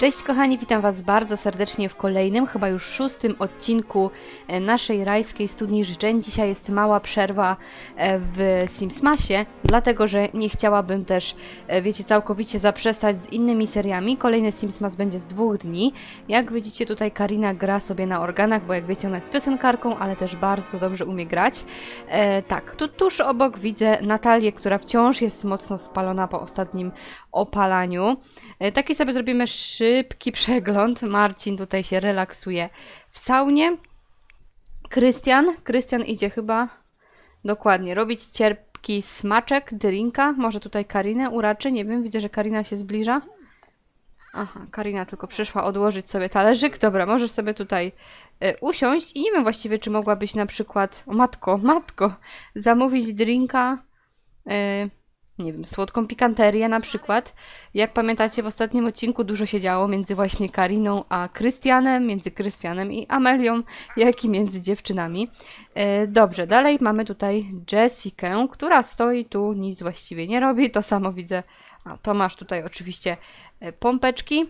Cześć kochani, witam Was bardzo serdecznie w kolejnym, chyba już szóstym odcinku e, naszej rajskiej studni życzeń. Dzisiaj jest mała przerwa e, w Simsmasie, dlatego że nie chciałabym też, e, wiecie, całkowicie zaprzestać z innymi seriami. Kolejny Simsmas będzie z dwóch dni. Jak widzicie tutaj Karina gra sobie na organach, bo jak wiecie ona jest piosenkarką, ale też bardzo dobrze umie grać. E, tak, tu tuż obok widzę Natalię, która wciąż jest mocno spalona po ostatnim opalaniu. E, Taki sobie zrobimy szybki przegląd. Marcin tutaj się relaksuje w saunie. Krystian, Krystian idzie chyba dokładnie robić cierpki smaczek, drinka. Może tutaj Karinę uraczy, nie wiem, widzę, że Karina się zbliża. Aha, Karina tylko przyszła odłożyć sobie talerzyk. Dobra, możesz sobie tutaj e, usiąść i nie wiem właściwie, czy mogłabyś na przykład, o matko, matko, zamówić drinka, e, nie wiem, słodką pikanterię na przykład. Jak pamiętacie, w ostatnim odcinku dużo się działo między właśnie Kariną a Krystianem, między Krystianem i Amelią, jak i między dziewczynami. E, dobrze, dalej mamy tutaj Jessikę, która stoi tu, nic właściwie nie robi. To samo widzę. A Tomasz tutaj oczywiście e, pompeczki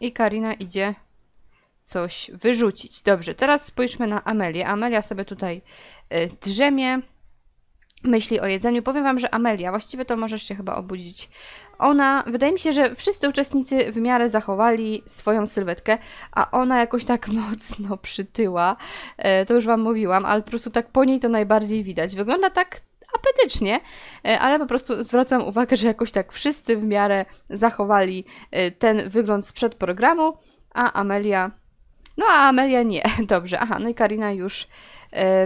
i Karina idzie coś wyrzucić. Dobrze, teraz spójrzmy na Amelię. Amelia sobie tutaj e, drzemie, myśli o jedzeniu. Powiem Wam, że Amelia, właściwie to możesz się chyba obudzić. Ona, wydaje mi się, że wszyscy uczestnicy w miarę zachowali swoją sylwetkę, a ona jakoś tak mocno przytyła. E, to już Wam mówiłam, ale po prostu tak po niej to najbardziej widać. Wygląda tak apetycznie, e, ale po prostu zwracam uwagę, że jakoś tak wszyscy w miarę zachowali e, ten wygląd sprzed programu, a Amelia. No a Amelia nie. Dobrze, aha, no i Karina już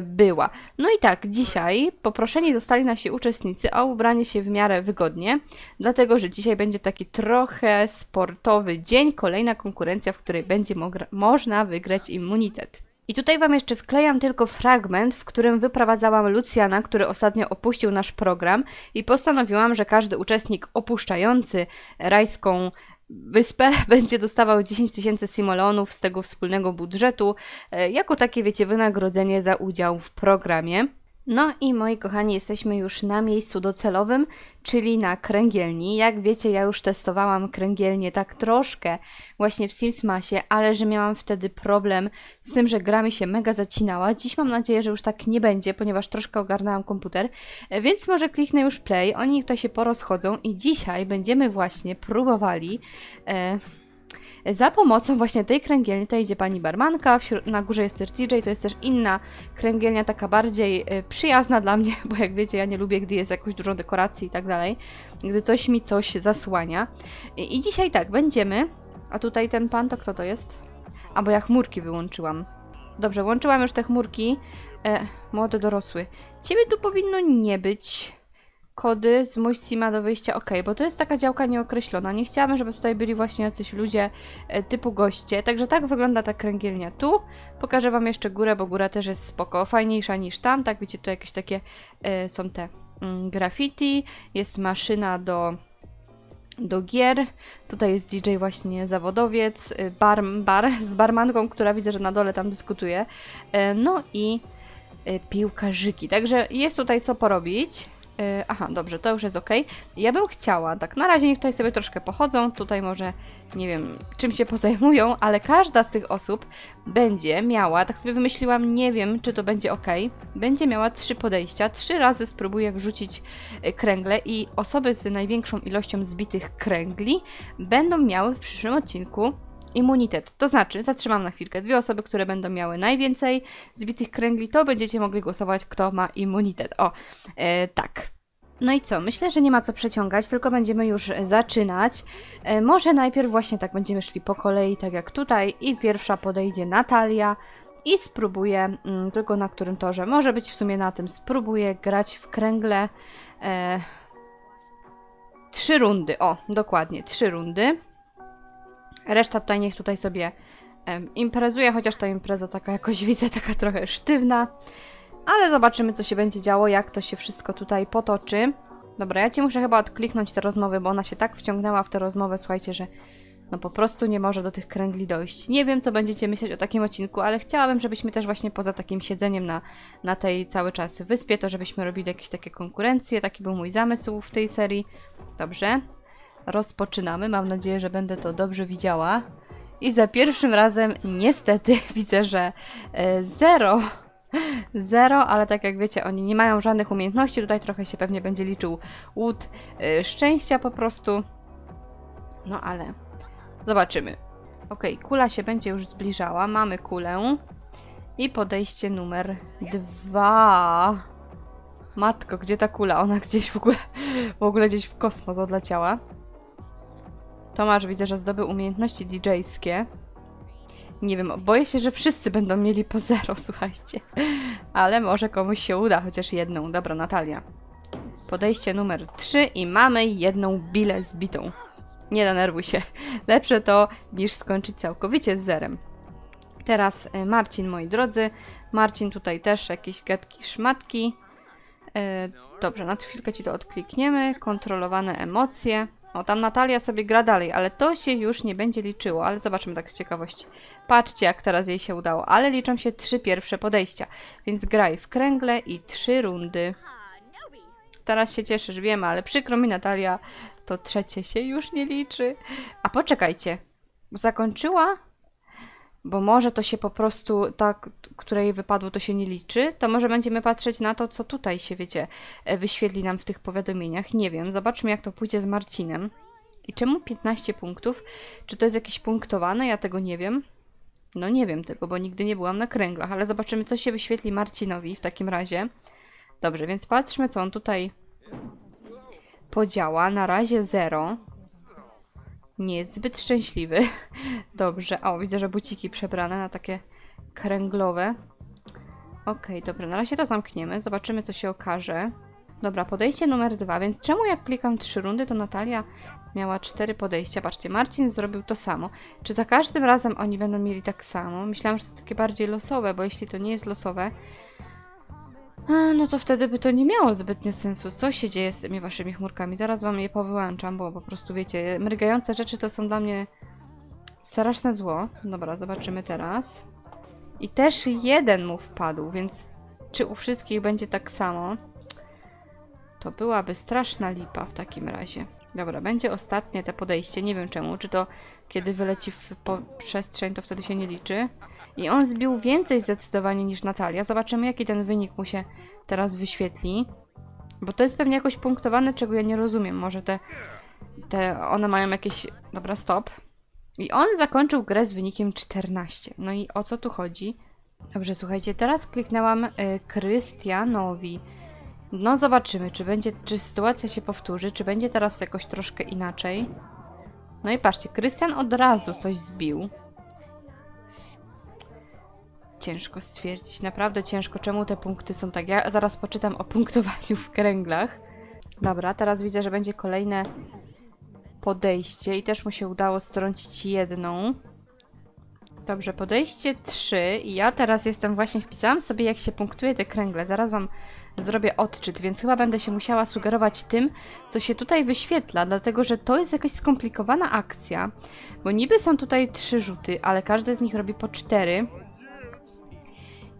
była. No i tak, dzisiaj poproszeni zostali nasi uczestnicy o ubranie się w miarę wygodnie, dlatego że dzisiaj będzie taki trochę sportowy dzień, kolejna konkurencja, w której będzie można wygrać immunitet. I tutaj Wam jeszcze wklejam tylko fragment, w którym wyprowadzałam Lucjana, który ostatnio opuścił nasz program i postanowiłam, że każdy uczestnik opuszczający rajską wyspę będzie dostawał 10 tysięcy simolonów z tego wspólnego budżetu, e, jako takie, wiecie, wynagrodzenie za udział w programie. No i moi kochani, jesteśmy już na miejscu docelowym, czyli na kręgielni. Jak wiecie, ja już testowałam kręgielnię tak troszkę właśnie w Simsmasie, ale że miałam wtedy problem z tym, że gra mi się mega zacinała. Dziś mam nadzieję, że już tak nie będzie, ponieważ troszkę ogarnęłam komputer, więc może kliknę już play. Oni tutaj się porozchodzą i dzisiaj będziemy właśnie próbowali... E, za pomocą właśnie tej kręgielni, tutaj idzie pani barmanka, na górze jest też DJ, to jest też inna kręgielnia, taka bardziej y, przyjazna dla mnie, bo jak wiecie, ja nie lubię, gdy jest jakoś dużo dekoracji i tak dalej, gdy coś mi coś zasłania. I, I dzisiaj tak, będziemy, a tutaj ten pan, to kto to jest? A bo ja chmurki wyłączyłam. Dobrze, włączyłam już te chmurki. E, młody dorosły. Ciebie tu powinno nie być kody z mój Sima do wyjścia ok, bo to jest taka działka nieokreślona. Nie chciałabym, żeby tutaj byli właśnie jacyś ludzie e, typu goście. Także tak wygląda ta kręgielnia tu. Pokażę Wam jeszcze górę, bo góra też jest spoko, fajniejsza niż tam. Tak, widzicie, tu jakieś takie e, są te mm, graffiti, jest maszyna do do gier. Tutaj jest DJ właśnie zawodowiec, y, bar, bar z barmanką, która widzę, że na dole tam dyskutuje. E, No i piłkarzyki. Także jest tutaj co porobić. E, Aha, dobrze, to już jest ok. Ja bym chciała, tak na razie niech tutaj sobie troszkę pochodzą, tutaj może, nie wiem, czym się pozajmują, ale każda z tych osób będzie miała, tak sobie wymyśliłam, nie wiem, czy to będzie ok, będzie miała trzy podejścia, trzy razy spróbuję wrzucić e, kręgle i osoby z największą ilością zbitych kręgli będą miały w przyszłym odcinku immunitet. To znaczy, zatrzymam na chwilkę, dwie osoby, które będą miały najwięcej zbitych kręgli, to będziecie mogli głosować, kto ma immunitet. O, e, tak. No i co? Myślę, że nie ma co przeciągać, tylko będziemy już zaczynać. E, może najpierw właśnie tak będziemy szli po kolei, tak jak tutaj, i pierwsza podejdzie Natalia i spróbuję, mm, tylko na którym torze, może być w sumie na tym, spróbuję grać w kręgle. E, trzy rundy, o, dokładnie, trzy rundy. Reszta tutaj niech tutaj sobie imprezuje, chociaż ta impreza taka jakoś widzę, taka trochę sztywna. Ale zobaczymy, co się będzie działo, jak to się wszystko tutaj potoczy. Dobra, ja ci muszę chyba odkliknąć tę rozmowę, bo ona się tak wciągnęła w tę rozmowę, słuchajcie, że no po prostu nie może do tych kręgli dojść. Nie wiem, co będziecie myśleć o takim odcinku, ale chciałabym, żebyśmy też właśnie poza takim siedzeniem na, na tej cały czas wyspie, to żebyśmy robili jakieś takie konkurencje. Taki był mój zamysł w tej serii. Dobrze. Rozpoczynamy. Mam nadzieję, że będę to dobrze widziała. I za pierwszym razem niestety widzę, że e, zero. Zero, ale tak jak wiecie, oni nie mają żadnych umiejętności. Tutaj trochę się pewnie będzie liczył łód e, szczęścia po prostu. No ale zobaczymy. Ok, kula się będzie już zbliżała. Mamy kulę. I podejście numer dwa. Matko, gdzie ta kula? Ona gdzieś w ogóle, w ogóle gdzieś w kosmos odleciała. Tomasz widzę, że zdobył umiejętności DJ-skie. Nie wiem, boję się, że wszyscy będą mieli po zero, słuchajcie. Ale może komuś się uda, chociaż jedną. Dobra, Natalia. Podejście numer 3 i mamy jedną bilę zbitą. Nie denerwuj się. Lepsze to niż skończyć całkowicie z zerem. Teraz y, Marcin, moi drodzy. Marcin tutaj też jakieś gadki, szmatki. E, Dobrze, na chwilkę ci to odklikniemy. Kontrolowane emocje. O, tam Natalia sobie gra dalej, ale to się już nie będzie liczyło, ale zobaczmy tak z ciekawości. Patrzcie, jak teraz jej się udało, ale liczą się trzy pierwsze podejścia, więc graj w kręgle i trzy rundy. Teraz się cieszysz, wiem, ale przykro mi Natalia, to trzecie się już nie liczy. A poczekajcie, zakończyła? Bo może to się po prostu, ta, której wypadło, to się nie liczy, to może będziemy patrzeć na to, co tutaj się, wiecie, e, wyświetli nam w tych powiadomieniach. Nie wiem, zobaczmy jak to pójdzie z Marcinem. I czemu 15 punktów? Czy to jest jakieś punktowane? Ja tego nie wiem. No nie wiem tego, bo nigdy nie byłam na kręglach, ale zobaczymy, co się wyświetli Marcinowi w takim razie. Dobrze, więc patrzmy, co on tutaj podziała. Na razie 0. Nie jest zbyt szczęśliwy. Dobrze. O, widzę, że buciki przebrane na takie kręglowe. Okej, dobra, na razie to zamkniemy. Zobaczymy, co się okaże. Dobra, podejście numer dwa, więc czemu jak klikam trzy rundy, to Natalia miała cztery podejścia. Patrzcie, Marcin zrobił to samo. Czy za każdym razem oni będą mieli tak samo? Myślałam, że to jest takie bardziej losowe, bo jeśli to nie jest losowe, a, no to wtedy by to nie miało zbytnio sensu. Co się dzieje z tymi waszymi chmurkami? Zaraz wam je powyłączam, bo po prostu wiecie, mrygające rzeczy to są dla mnie straszne zło. Dobra, zobaczymy teraz. I też jeden mu wpadł, więc czy u wszystkich będzie tak samo? To byłaby straszna lipa w takim razie. Dobra, będzie ostatnie te podejście. Nie wiem czemu. Czy to kiedy wyleci w przestrzeń, to wtedy się nie liczy. I on zbił więcej zdecydowanie niż Natalia. Zobaczymy, jaki ten wynik mu się teraz wyświetli. Bo to jest pewnie jakoś punktowane, czego ja nie rozumiem. Może te, te one mają jakieś... Dobra, stop. I on zakończył grę z wynikiem 14. No i o co tu chodzi? Dobrze, słuchajcie, teraz kliknęłam y, Krystianowi. No zobaczymy, czy będzie, czy sytuacja się powtórzy, czy będzie teraz jakoś troszkę inaczej. No i patrzcie, Krystian od razu coś zbił. Ciężko stwierdzić, naprawdę ciężko, czemu te punkty są tak. Ja zaraz poczytam o punktowaniu w kręglach. Dobra, teraz widzę, że będzie kolejne podejście i też mu się udało strącić jedną. Dobrze, podejście 3 i ja teraz jestem właśnie, wpisałam sobie jak się punktuje te kręgle, zaraz Wam zrobię odczyt, więc chyba będę się musiała sugerować tym, co się tutaj wyświetla, dlatego że to jest jakaś skomplikowana akcja, bo niby są tutaj trzy rzuty, ale każdy z nich robi po cztery.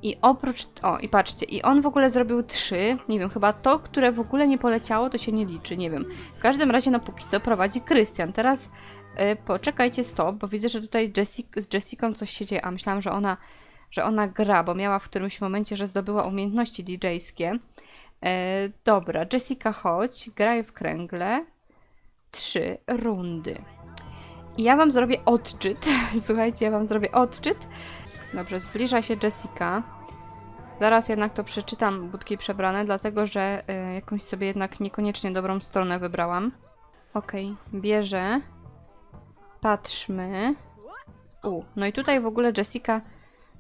I oprócz. O, i patrzcie, i on w ogóle zrobił trzy. Nie wiem, chyba to, które w ogóle nie poleciało, to się nie liczy, nie wiem. W każdym razie, no póki co prowadzi Krystian. Teraz y, poczekajcie, stop, bo widzę, że tutaj Jessic z Jessicą coś się dzieje. A myślałam, że ona, że ona gra, bo miała w którymś momencie, że zdobyła umiejętności DJ-skie. E, dobra, Jessica, chodź, graj w kręgle. Trzy rundy. I ja wam zrobię odczyt. Słuchajcie, ja wam zrobię odczyt. Dobrze, zbliża się Jessica. Zaraz jednak to przeczytam budki przebrane, dlatego że y, jakąś sobie jednak niekoniecznie dobrą stronę wybrałam. Okej, bierze. Patrzmy. U, no i tutaj w ogóle Jessica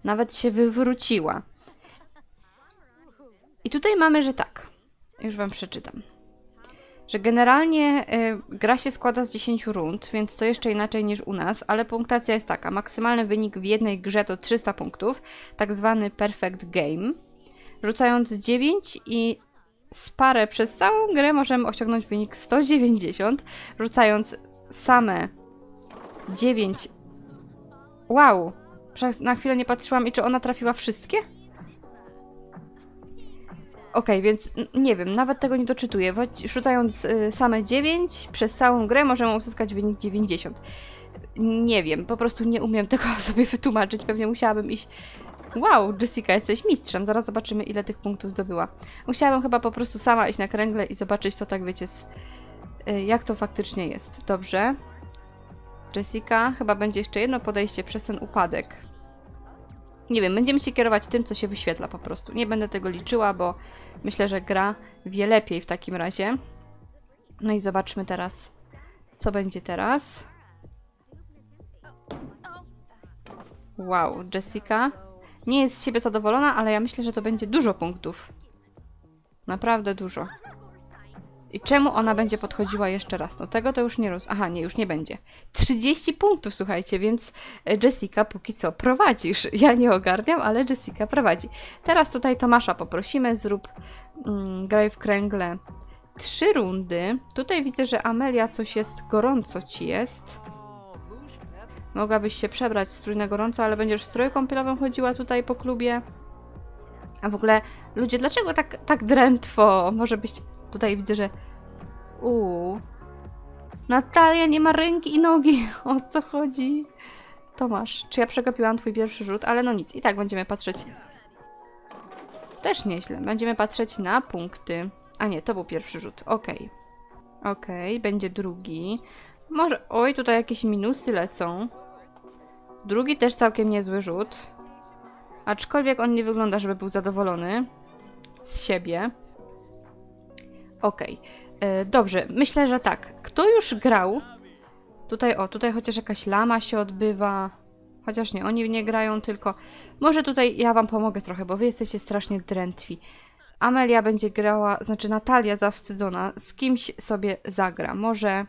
nawet się wywróciła. I tutaj mamy, że tak. Już wam przeczytam. Że generalnie y, gra się składa z 10 rund, więc to jeszcze inaczej niż u nas, ale punktacja jest taka. Maksymalny wynik w jednej grze to 300 punktów, tak zwany perfect game. Rzucając 9 i sparę przez całą grę możemy osiągnąć wynik 190. Rzucając same 9. Wow! Na chwilę nie patrzyłam i czy ona trafiła wszystkie? Okej, więc nie wiem, nawet tego nie doczytuję. Choć Rzucając y, same 9 przez całą grę możemy uzyskać wynik 90. Nie wiem, po prostu nie umiem tego sobie wytłumaczyć. Pewnie musiałabym iść. Wow, Jessica, jesteś mistrzem. Zaraz zobaczymy, ile tych punktów zdobyła. Musiałabym chyba po prostu sama iść na kręgle i zobaczyć to, tak wiecie, z, y, jak to faktycznie jest. Dobrze. Jessica, chyba będzie jeszcze jedno podejście przez ten upadek. Nie wiem, będziemy się kierować tym, co się wyświetla po prostu. Nie będę tego liczyła, bo myślę, że gra wie lepiej w takim razie. No i zobaczmy teraz, co będzie teraz. Wow, Jessica nie jest z siebie zadowolona, ale ja myślę, że to będzie dużo punktów. Naprawdę dużo. I czemu ona będzie podchodziła jeszcze raz? No tego to już nie roz... Aha, nie, już nie będzie. 30 punktów, słuchajcie, więc e, Jessica póki co prowadzisz. Ja nie ogarniam, ale Jessica prowadzi. Teraz tutaj Tomasza poprosimy, zrób mm, graj w kręgle trzy rundy. Tutaj widzę, że Amelia coś jest, gorąco ci jest. Mogłabyś się przebrać strój na gorąco, ale będziesz w stroju kąpielowym chodziła tutaj po klubie. A w ogóle, ludzie, dlaczego tak, tak drętwo? Może być... Tutaj widzę, że... Uuu. Natalia nie ma ręki i nogi. O co chodzi? Tomasz, czy ja przegapiłam twój pierwszy rzut? Ale no nic, i tak będziemy patrzeć... Też nieźle. Będziemy patrzeć na punkty. A nie, to był pierwszy rzut. Okej. Okej, będzie drugi. Może... Oj, tutaj jakieś minusy lecą. Drugi też całkiem niezły rzut. Aczkolwiek on nie wygląda, żeby był zadowolony z siebie. Okej. E, Dobrze, myślę, że tak. Kto już grał? Tutaj, o, tutaj chociaż jakaś lama się odbywa. Chociaż nie, oni nie grają, tylko... Może tutaj ja wam pomogę trochę, bo wy jesteście strasznie drętwi. Amelia będzie grała, znaczy Natalia zawstydzona, z kimś sobie zagra. Może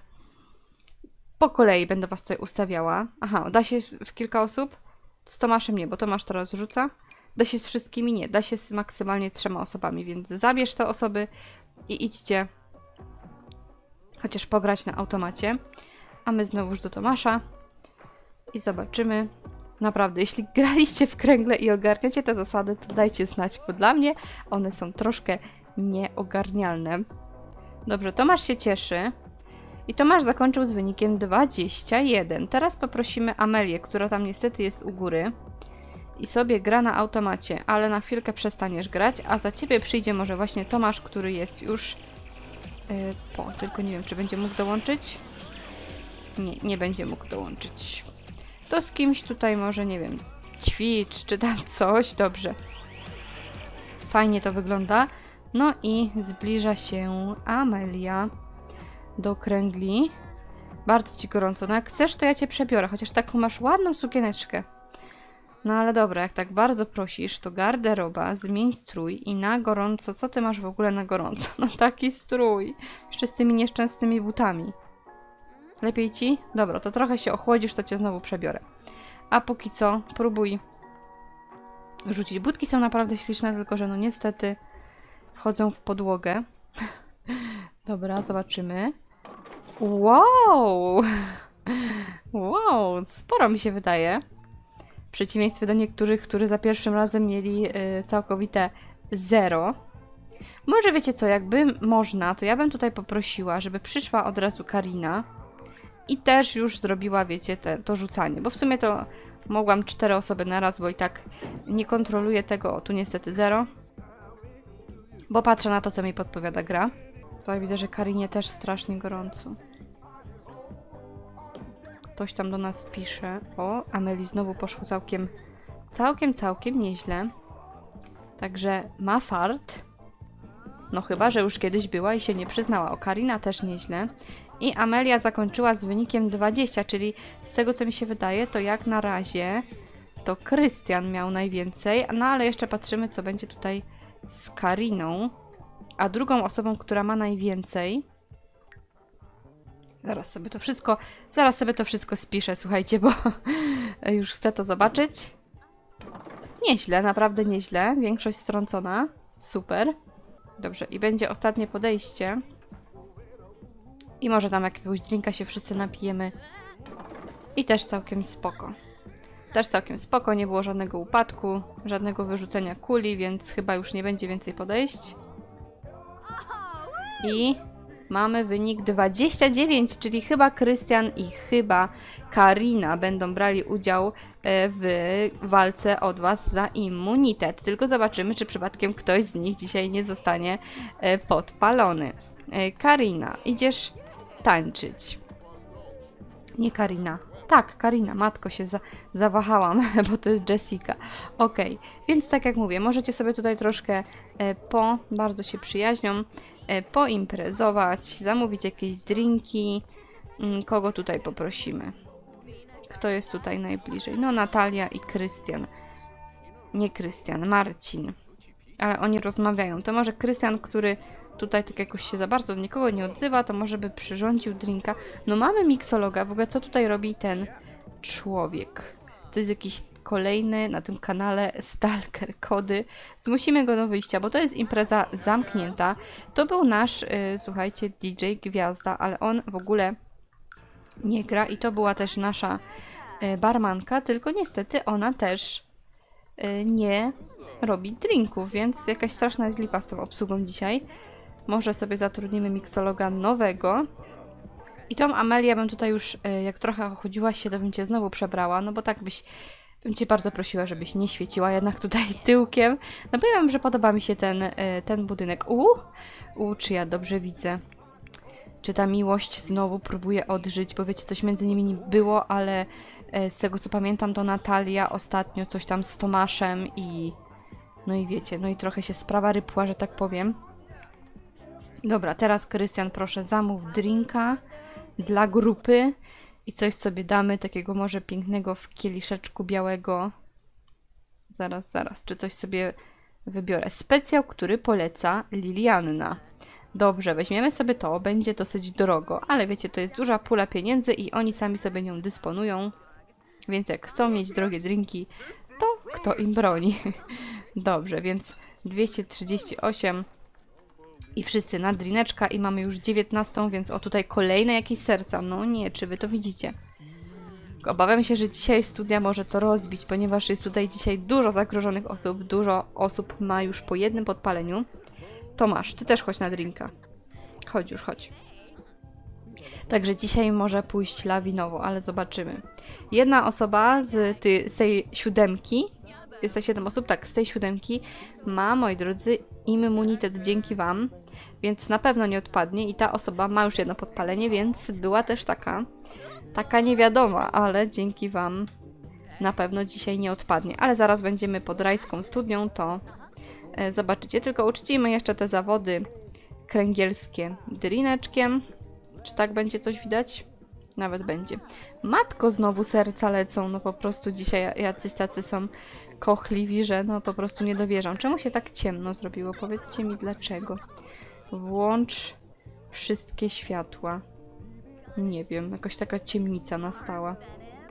po kolei będę was tutaj ustawiała. Aha, da się w kilka osób? Z Tomaszem nie, bo Tomasz teraz rzuca. Da się z wszystkimi? Nie. Da się z maksymalnie trzema osobami, więc zabierz te osoby i idźcie chociaż pograć na automacie. A my znowuż do Tomasza i zobaczymy. Naprawdę, jeśli graliście w kręgle i ogarniacie te zasady, to dajcie znać, bo dla mnie one są troszkę nieogarnialne. Dobrze, Tomasz się cieszy. I Tomasz zakończył z wynikiem 21. Teraz poprosimy Amelię, która tam niestety jest u góry i sobie gra na automacie, ale na chwilkę przestaniesz grać, a za ciebie przyjdzie może właśnie Tomasz, który jest już po, tylko nie wiem, czy będzie mógł dołączyć. Nie, nie będzie mógł dołączyć. To z kimś tutaj może, nie wiem, ćwicz, czy tam coś, dobrze. Fajnie to wygląda. No i zbliża się Amelia do kręgli. Bardzo ci gorąco. No jak chcesz, to ja cię przebiorę, chociaż taką masz ładną sukieneczkę. No ale dobra, jak tak bardzo prosisz, to garderoba, zmień strój i na gorąco. Co ty masz w ogóle na gorąco? No taki strój. Jeszcze z tymi nieszczęsnymi butami. Lepiej ci? Dobra, to trochę się ochłodzisz, to cię znowu przebiorę. A póki co, próbuj rzucić. Budki są naprawdę śliczne, tylko że no niestety wchodzą w podłogę. Dobra, zobaczymy. Wow! Wow, sporo mi się wydaje. Przeciwieństwie do niektórych, którzy za pierwszym razem mieli y, całkowite zero. Może wiecie co, jakby można, to ja bym tutaj poprosiła, żeby przyszła od razu Karina i też już zrobiła, wiecie, te, to rzucanie, bo w sumie to mogłam cztery osoby na raz, bo i tak nie kontroluję tego, o tu niestety zero, bo patrzę na to, co mi podpowiada gra. Tutaj widzę, że Karinie też strasznie gorąco. Ktoś tam do nas pisze. O, Ameli znowu poszło całkiem, całkiem, całkiem nieźle. Także ma fart. No chyba, że już kiedyś była i się nie przyznała. O, Karina też nieźle. I Amelia zakończyła z wynikiem 20, czyli z tego co mi się wydaje, to jak na razie to Krystian miał najwięcej. No ale jeszcze patrzymy, co będzie tutaj z Kariną. A drugą osobą, która ma najwięcej. Zaraz sobie to wszystko, zaraz sobie to wszystko spiszę, słuchajcie, bo już chcę to zobaczyć. Nieźle, naprawdę nieźle. Większość strącona. Super. Dobrze, i będzie ostatnie podejście. I może tam jakiegoś drinka się wszyscy napijemy. I też całkiem spoko. Też całkiem spoko, nie było żadnego upadku, żadnego wyrzucenia kuli, więc chyba już nie będzie więcej podejść. I mamy wynik 29, czyli chyba Krystian i chyba Karina będą brali udział e, w walce od Was za immunitet. Tylko zobaczymy, czy przypadkiem ktoś z nich dzisiaj nie zostanie e, podpalony. E, Karina, idziesz tańczyć. Nie Karina. Tak, Karina, matko się za, zawahałam, bo to jest Jessica. Okej, więc tak jak mówię, możecie sobie tutaj troszkę po, bardzo się przyjaźnią, poimprezować, zamówić jakieś drinki. Mm, Kogo tutaj poprosimy? Kto jest tutaj najbliżej? No, Natalia i Krystian. Nie Krystian, Marcin. Ale oni rozmawiają. To może Krystian, który tutaj tak jakoś się za bardzo do nikogo nie odzywa, to może by przyrządził drinka. No mamy miksologa, w ogóle co tutaj robi ten człowiek? To jest jakiś kolejny na tym kanale Stalker Kody. Zmusimy go do wyjścia, bo to jest impreza zamknięta. To był nasz, y, słuchajcie, DJ Gwiazda, ale on w ogóle nie gra i to była też nasza y, barmanka, tylko niestety ona też y, nie robi drinków, więc jakaś straszna jest lipa z tą obsługą dzisiaj. Może sobie zatrudnimy miksologa nowego. I tą Amelię bym tutaj już, e, jak trochę chodziłaś się, to bym cię znowu przebrała, no bo tak byś, bym cię bardzo prosiła, żebyś nie świeciła jednak tutaj tyłkiem. No powiem, że podoba mi się ten, e, ten budynek. U, u, czy ja dobrze widzę? Czy ta miłość znowu próbuje odżyć, bo wiecie, coś między nimi nie było, ale e, z tego co pamiętam, to Natalia ostatnio coś tam z Tomaszem i... No i wiecie, no i trochę się sprawa rypła, że tak powiem. Dobra, teraz Krystian, proszę, zamów drinka dla grupy i coś sobie damy takiego może pięknego w kieliszeczku białego. Zaraz, zaraz, czy coś sobie wybiorę. Specjał, który poleca Lilianna. Dobrze, weźmiemy sobie to, będzie dosyć drogo, ale wiecie, to jest duża pula pieniędzy i oni sami sobie nią dysponują. Więc jak chcą mieć drogie drinki, to kto im broni? Dobrze, więc 238 i wszyscy na drineczka i mamy już 19, więc o tutaj kolejne jakieś serca. No nie, czy wy to widzicie? Obawiam się, że dzisiaj studia może to rozbić, ponieważ jest tutaj dzisiaj dużo zagrożonych osób. Dużo osób ma już po jednym podpaleniu. Tomasz, ty też chodź na drinka. Chodź już, chodź. Także dzisiaj może pójść lawinowo, ale zobaczymy. Jedna osoba z, ty, z tej siódemki, jest to 7 osób, tak, z tej siódemki ma, moi drodzy, immunitet dzięki Wam, więc na pewno nie odpadnie i ta osoba ma już jedno podpalenie, więc była też taka, taka niewiadoma, ale dzięki Wam na pewno dzisiaj nie odpadnie. Ale zaraz będziemy pod rajską studnią, to e, zobaczycie. Tylko uczcijmy jeszcze te zawody kręgielskie drineczkiem. Czy tak będzie coś widać? Nawet będzie. Matko, znowu serca lecą. No po prostu dzisiaj jacyś tacy są kochliwi, że no po prostu nie dowierzam. Czemu się tak ciemno zrobiło? Powiedzcie mi dlaczego. Włącz wszystkie światła. Nie wiem, jakoś taka ciemnica nastała.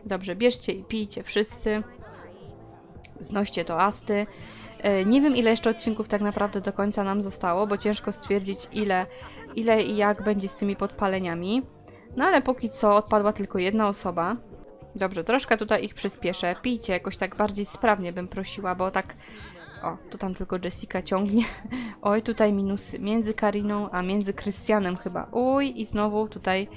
Dobrze, bierzcie i pijcie wszyscy. Znoście to asty. E, Nie wiem, ile jeszcze odcinków tak naprawdę do końca nam zostało, bo ciężko stwierdzić, ile, ile i jak będzie z tymi podpaleniami. No ale póki co odpadła tylko jedna osoba. Dobrze, troszkę tutaj ich przyspieszę. Pijcie jakoś tak bardziej sprawnie bym prosiła, bo tak... O, tu tam tylko Jessica ciągnie. Oj, tutaj minusy między Kariną, a między Krystianem chyba. Uj, i znowu tutaj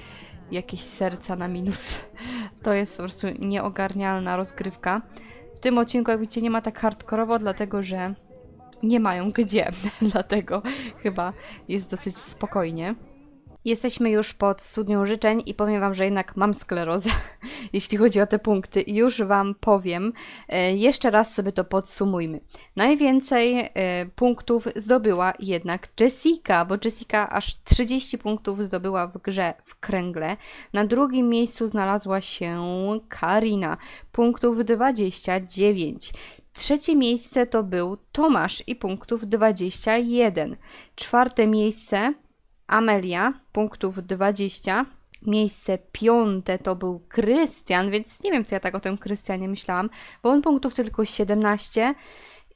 jakieś serca na minus. To jest po prostu nieogarnialna rozgrywka. W tym odcinku, jak widzicie, nie ma tak hardkorowo, dlatego że nie mają gdzie. dlatego chyba jest dosyć spokojnie. Jesteśmy już pod studnią życzeń i powiem Wam, że jednak mam sklerozę, jeśli chodzi o te punkty. Już Wam powiem, e, jeszcze raz sobie to podsumujmy. Najwięcej e, punktów zdobyła jednak Jessica, bo Jessica aż 30 punktów zdobyła w grze w kręgle. Na drugim miejscu znalazła się Karina, punktów 29. Trzecie miejsce to był Tomasz i punktów 21. Czwarte miejsce Amelia, punktów 20. Miejsce piąte to był Krystian, więc nie wiem, co ja tak o tym Krystianie myślałam, bo on punktów tylko 17.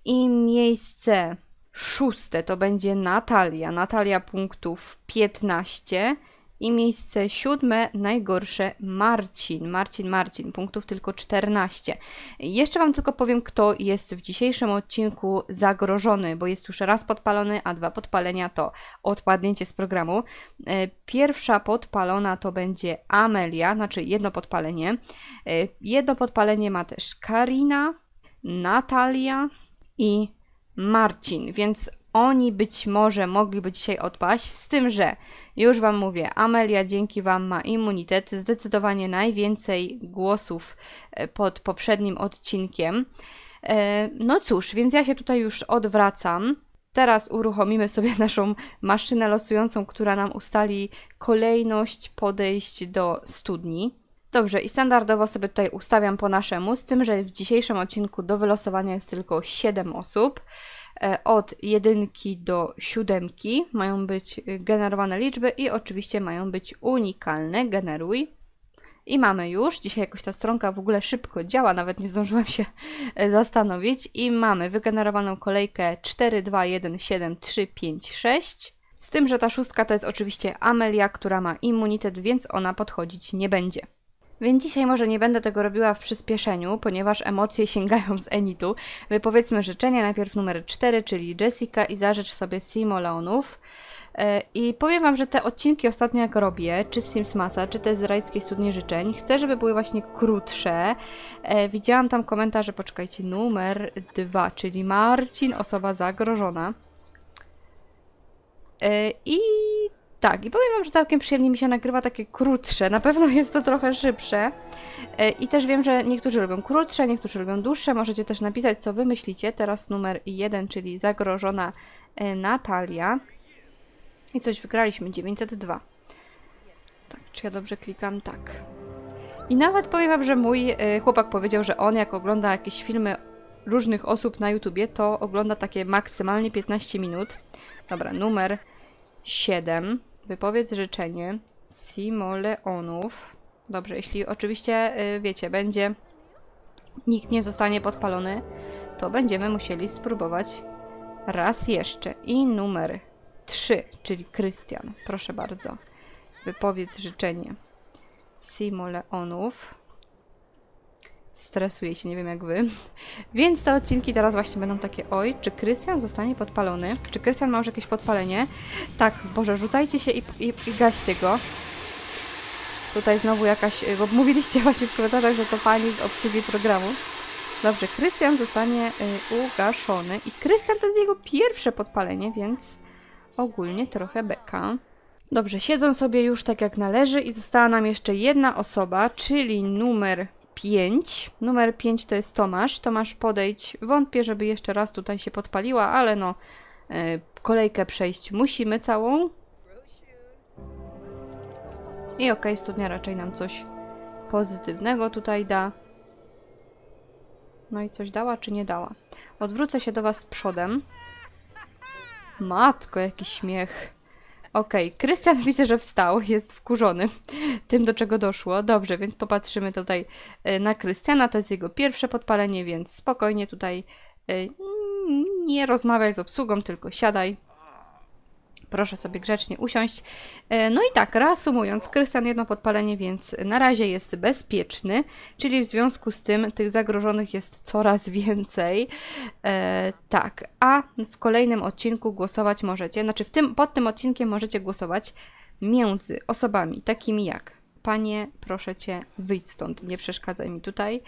I miejsce szóste to będzie Natalia. Natalia punktów 15. I miejsce siódme, najgorsze, Marcin. Marcin, Marcin, punktów tylko 14. Jeszcze Wam tylko powiem, kto jest w dzisiejszym odcinku zagrożony, bo jest już raz podpalony, a dwa podpalenia to odpadnięcie z programu. E, Pierwsza podpalona to będzie Amelia, znaczy jedno podpalenie. E, Jedno podpalenie ma też Karina, Natalia i Marcin, więc oni być może mogliby dzisiaj odpaść, z tym, że już Wam mówię, Amelia dzięki Wam ma immunitet, zdecydowanie najwięcej głosów e, pod poprzednim odcinkiem. E, No cóż, więc ja się tutaj już odwracam. Teraz uruchomimy sobie naszą maszynę losującą, która nam ustali kolejność podejść do studni. Dobrze, i standardowo sobie tutaj ustawiam po naszemu, z tym, że w dzisiejszym odcinku do wylosowania jest tylko 7 osób. E, Od jedynki do siódemki mają być generowane liczby i oczywiście mają być unikalne. Generuj. I mamy już. Dzisiaj jakoś ta stronka w ogóle szybko działa, nawet nie zdążyłem się e, zastanowić. I mamy wygenerowaną kolejkę 4, 2, 1, 7, 3, 5, 6. Z tym, że ta szóstka to jest oczywiście Amelia, która ma immunitet, więc ona podchodzić nie będzie. Więc dzisiaj może nie będę tego robiła w przyspieszeniu, ponieważ emocje sięgają z Enitu. Wypowiedzmy życzenia. Najpierw numer 4, czyli Jessica i zażycz sobie Simoleonów. E, I powiem Wam, że te odcinki ostatnio jak robię, czy z Simsmasa, czy te z Rajskiej Studni Życzeń, chcę, żeby były właśnie krótsze. E, widziałam tam komentarze, poczekajcie, numer 2, czyli Marcin, osoba zagrożona. E, I tak, i powiem Wam, że całkiem przyjemnie mi się nagrywa takie krótsze. Na pewno jest to trochę szybsze. E, I też wiem, że niektórzy lubią krótsze, niektórzy lubią dłuższe. Możecie też napisać, co Wy myślicie. Teraz numer jeden, czyli zagrożona e, Natalia. I coś wygraliśmy, 902. Tak, czy ja dobrze klikam? Tak. I nawet powiem Wam, że mój e, chłopak powiedział, że on jak ogląda jakieś filmy różnych osób na YouTubie, to ogląda takie maksymalnie 15 minut. Dobra, numer 7. Wypowiedz życzenie Simoleonów. Dobrze, jeśli oczywiście, y, wiecie, będzie nikt nie zostanie podpalony, to będziemy musieli spróbować raz jeszcze. I numer 3, czyli Krystian. Proszę bardzo. Wypowiedz życzenie Simoleonów. Stresuję się, nie wiem jak wy. Więc te odcinki teraz właśnie będą takie, oj, czy Krystian zostanie podpalony? Czy Krystian ma już jakieś podpalenie? Tak, Boże, rzucajcie się i, i, i gaście go. Tutaj znowu jakaś, bo mówiliście właśnie w komentarzach, że to pani z obsługi programu. Dobrze, Krystian zostanie y, ugaszony i Krystian to jest jego pierwsze podpalenie, więc ogólnie trochę beka. Dobrze, siedzą sobie już tak jak należy i została nam jeszcze jedna osoba, czyli numer 5. Numer 5 to jest Tomasz. Tomasz, podejdź. Wątpię, żeby jeszcze raz tutaj się podpaliła, ale no, e, kolejkę przejść musimy całą. I okej, studnia raczej nam coś pozytywnego tutaj da. No i coś dała, czy nie dała? Odwrócę się do Was przodem. Matko, jaki śmiech. Okej, Krystian widzę, że wstał, jest wkurzony tym, do czego doszło. Dobrze, więc popatrzymy tutaj e, na Krystiana. To jest jego pierwsze podpalenie, więc spokojnie tutaj e, nie rozmawiaj z obsługą, tylko siadaj. Proszę sobie grzecznie usiąść. E, No i tak, reasumując, Krystian jedno podpalenie, więc na razie jest bezpieczny, czyli w związku z tym tych zagrożonych jest coraz więcej. E, tak, a w kolejnym odcinku głosować możecie, znaczy w tym, pod tym odcinkiem możecie głosować między osobami takimi jak Panie, proszę Cię, wyjdź stąd, nie przeszkadzaj mi tutaj.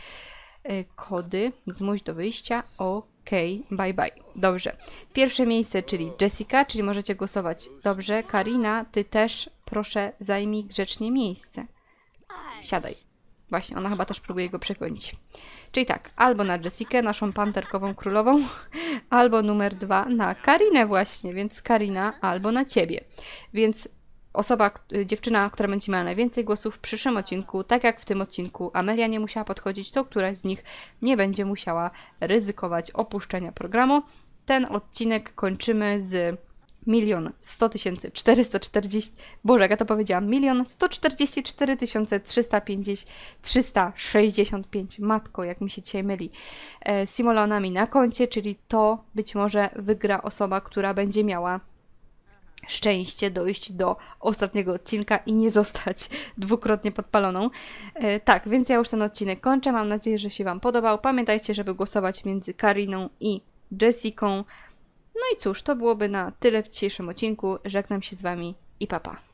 E, Kody, zmuś do wyjścia, ok, bye bye. Dobrze. Pierwsze miejsce, czyli Jessica, czyli możecie głosować. Dobrze, Karina, Ty też proszę zajmij grzecznie miejsce. Siadaj. Właśnie, ona chyba też próbuje go przegonić. Czyli tak, albo na Jessikę, naszą panterkową królową, albo numer dwa na Karinę właśnie, więc Karina albo na ciebie. Więc osoba, dziewczyna, która będzie miała najwięcej głosów w przyszłym odcinku, tak jak w tym odcinku Amelia nie musiała podchodzić, to któraś z nich nie będzie musiała ryzykować opuszczenia programu. Ten odcinek kończymy z milion sto tysięcy czterysta czterdzieści Boże, jak ja to powiedziałam, milion sto czterdzieści cztery tysiące trzysta pięćdziesiąt trzysta sześćdziesiąt pięć. Matko, jak mi się dzisiaj myli, e, simulonami na koncie, czyli to być może wygra osoba, która będzie miała szczęście dojść do ostatniego odcinka i nie zostać dwukrotnie podpaloną. E, tak, więc ja już ten odcinek kończę. Mam nadzieję, że się Wam podobał. Pamiętajcie, żeby głosować między Kariną i Jessiką. No i cóż, to byłoby na tyle w dzisiejszym odcinku. Żegnam się z Wami i papa. Pa.